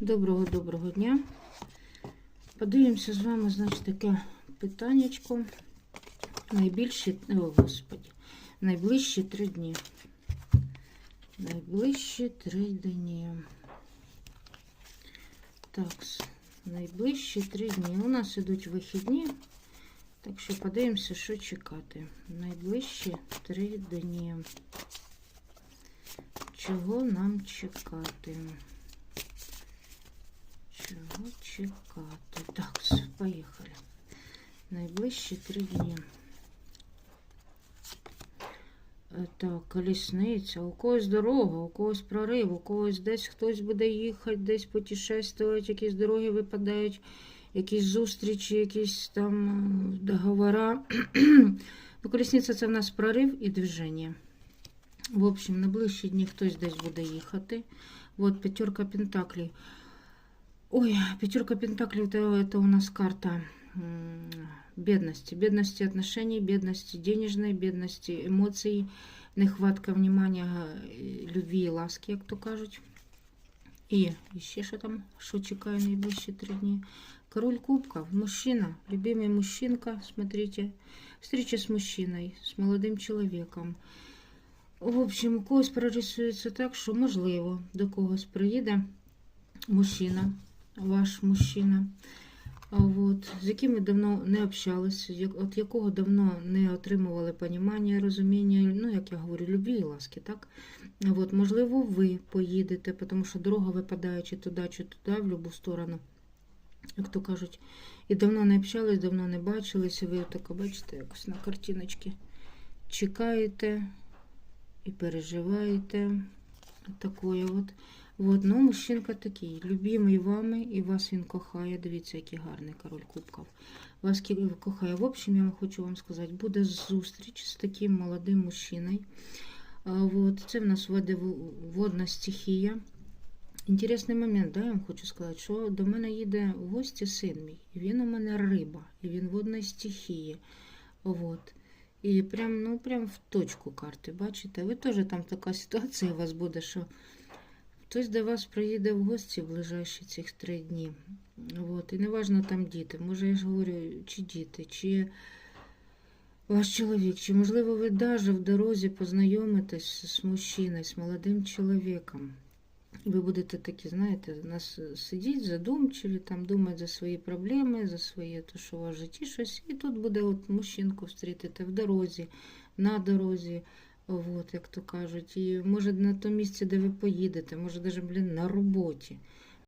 Доброго-доброго дня. Подивимося з вами, значить, таке питаннячко. Найбільші, о, господі, найближчі три дні. Найближчі три дні. Так, найближчі три дні. У нас ідуть вихідні, так що подивимося, що чекати. Найближчі три дні. Чого нам чекати? Чого чекати? Так, поїхали. Найближчі три дні. Е, Так, колісниця, у когось дорога, у когось прорив, у когось десь хтось буде їхати, десь путешествувати, якісь дороги випадають, якісь зустрічі, якісь там е, договора. ну, колісниця це в нас прорив і движення. В общем, на ближчі дні хтось десь буде їхати. Вот пятерка пентаклей. Ой, пятерка пентаклей это, это у нас карта м, бедности. Бедности отношений, бедности денежной, бедности емоцій, нехватка внимання, е, любві і ласки, як то кажуть. І ще що там, що чекає найближчі три дні. Король кубков, мужчина, любимый мужчинка, смотрите, встреча с мужчиной, с молодым человеком. В общем, у когось прорисується так, що можливо до когось приїде мужчина, ваш мужчина, от, з яким ви давно не общалися, от якого давно не отримували понімання, розуміння, ну, як я говорю, любві і ласки, так? От, можливо, ви поїдете, тому що дорога випадає чи туди, чи туди, в будь-яку сторону. Як то кажуть, і давно не общались, давно не бачилися, ви так бачите, якось на картиночці чекаєте і переживаєте. Такое от. Ну, мужчинка такий, любимий вами, і вас він кохає. Дивіться, який гарний король кубків. Вас кохає. В общем, я хочу вам сказати, буде зустріч з таким молодим мужчиною. А, от, це в нас водна стихія. Інтересний момент, да, я вам хочу сказати, що до мене їде гості син мій. Він у мене риба, і він водної стихії. От. І прям, ну, прям в точку карти, бачите? Ви теж там така ситуація у вас буде, що хтось до вас приїде в гості в ближайші цих три дні. От. І неважно там діти. Може, я ж говорю, чи діти, чи ваш чоловік, чи, можливо, ви навіть в дорозі познайомитесь з мужчиною, з молодим чоловіком. Ви будете такі, знаєте, нас сидіть задумчиві, там думати за свої проблеми, за своє, то, що у вас в житті щось. І тут буде от мужчинку встрітити в дорозі, на дорозі, от, як то кажуть. І може на тому місці, де ви поїдете, може навіть, блін, на роботі.